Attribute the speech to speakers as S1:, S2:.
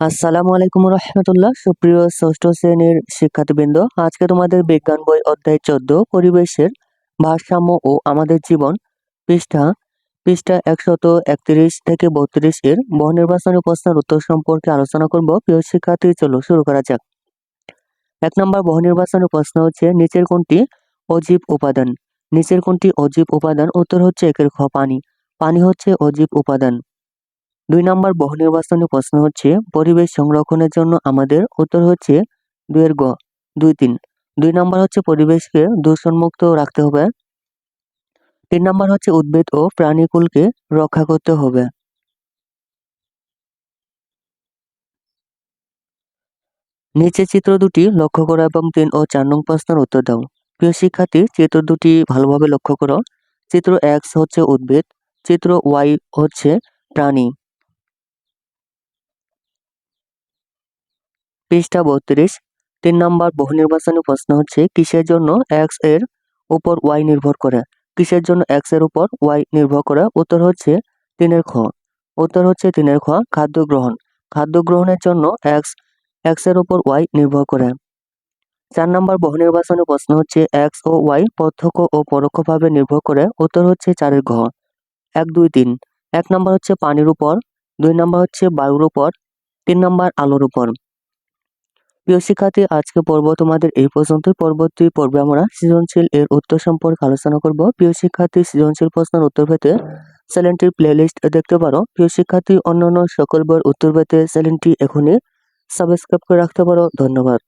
S1: আসসালামু আলাইকুম রহমতুল্লাহ। সুপ্রিয় ষষ্ঠ শ্রেণির শিক্ষার্থীবৃন্দ, আজকে তোমাদের বিজ্ঞান বই অধ্যায় চোদ্দ, পরিবেশের ভারসাম্য ও আমাদের জীবন, পৃষ্ঠা পৃষ্ঠা একশত একত্রিশ থেকে বত্রিশ এর বহু নির্বাচনী প্রশ্নের উত্তর সম্পর্কে আলোচনা করব। প্রিয় শিক্ষার্থী, চলো শুরু করা যাক। এক নম্বর বহু নির্বাচনী প্রশ্ন হচ্ছে, নিচের কোনটি অজীব উপাদান? নিচের কোনটি অজীব উপাদান? উত্তর হচ্ছে একের খ পানি। পানি হচ্ছে অজীব উপাদান। দুই নম্বর বহু নির্বাচনী প্রশ্ন হচ্ছে, পরিবেশ সংরক্ষণের জন্য আমাদের উত্তর হচ্ছে দুইয়ের গ, দুই তিন। দুই নম্বর হচ্ছে পরিবেশকে দূষণমুক্ত রাখতে হবে। তিন নম্বর হচ্ছে উদ্ভিদ ও প্রাণীকুলকে রক্ষা করতে হবে। নিচে চিত্র দুটি লক্ষ্য করো এবং তিন ও চার নং প্রশ্নের উত্তর দাও। প্রিয় শিক্ষার্থী, চিত্র দুটি ভালোভাবে লক্ষ্য করো। চিত্র এক্স হচ্ছে উদ্ভিদ, চিত্র ওয়াই হচ্ছে প্রাণী। পৃষ্ঠা বত্রিশ। তিন নম্বর বহু নির্বাচনী প্রশ্ন হচ্ছে, কিসের জন্য এক্সের উপর ওয়াই নির্ভর করে? কিসের জন্য এক্সের উপর ওয়াই নির্ভর করে? উত্তর হচ্ছে তিনের খ। উত্তর হচ্ছে তিনের খ, খাদ্য গ্রহণ। খাদ্য গ্রহণের জন্য এক্স এক্সের উপর ওয়াই নির্ভর করে। চার নম্বর বহু নির্বাচনী প্রশ্ন হচ্ছে এক্স ও ওয়াই প্রত্যক্ষ ও পরোক্ষভাবে নির্ভর করে? উত্তর হচ্ছে চারের ঘ এক, দুই, তিন। এক নম্বর হচ্ছে পানির উপর। দুই নম্বর হচ্ছে বায়ুর উপর। তিন নম্বর, আলোর উপর। প্রিয় শিক্ষার্থী, আজকে পর্ব তোমাদের এই পর্যন্ত পরবর্তী পর্বে আমরা সৃজনশীল এর উত্তর সম্পর্কে আলোচনা করব। প্রিয় শিক্ষার্থী, সৃজনশীল প্রশ্নের উত্তর পেতে চ্যানেলটির প্লেলিস্ট দেখতে পারো। প্রিয় শিক্ষার্থী, অন্যান্য সকল বইয়ের উত্তর পেতে চ্যানেলটি এখনই সাবস্ক্রাইব করে রাখতে পারো। ধন্যবাদ।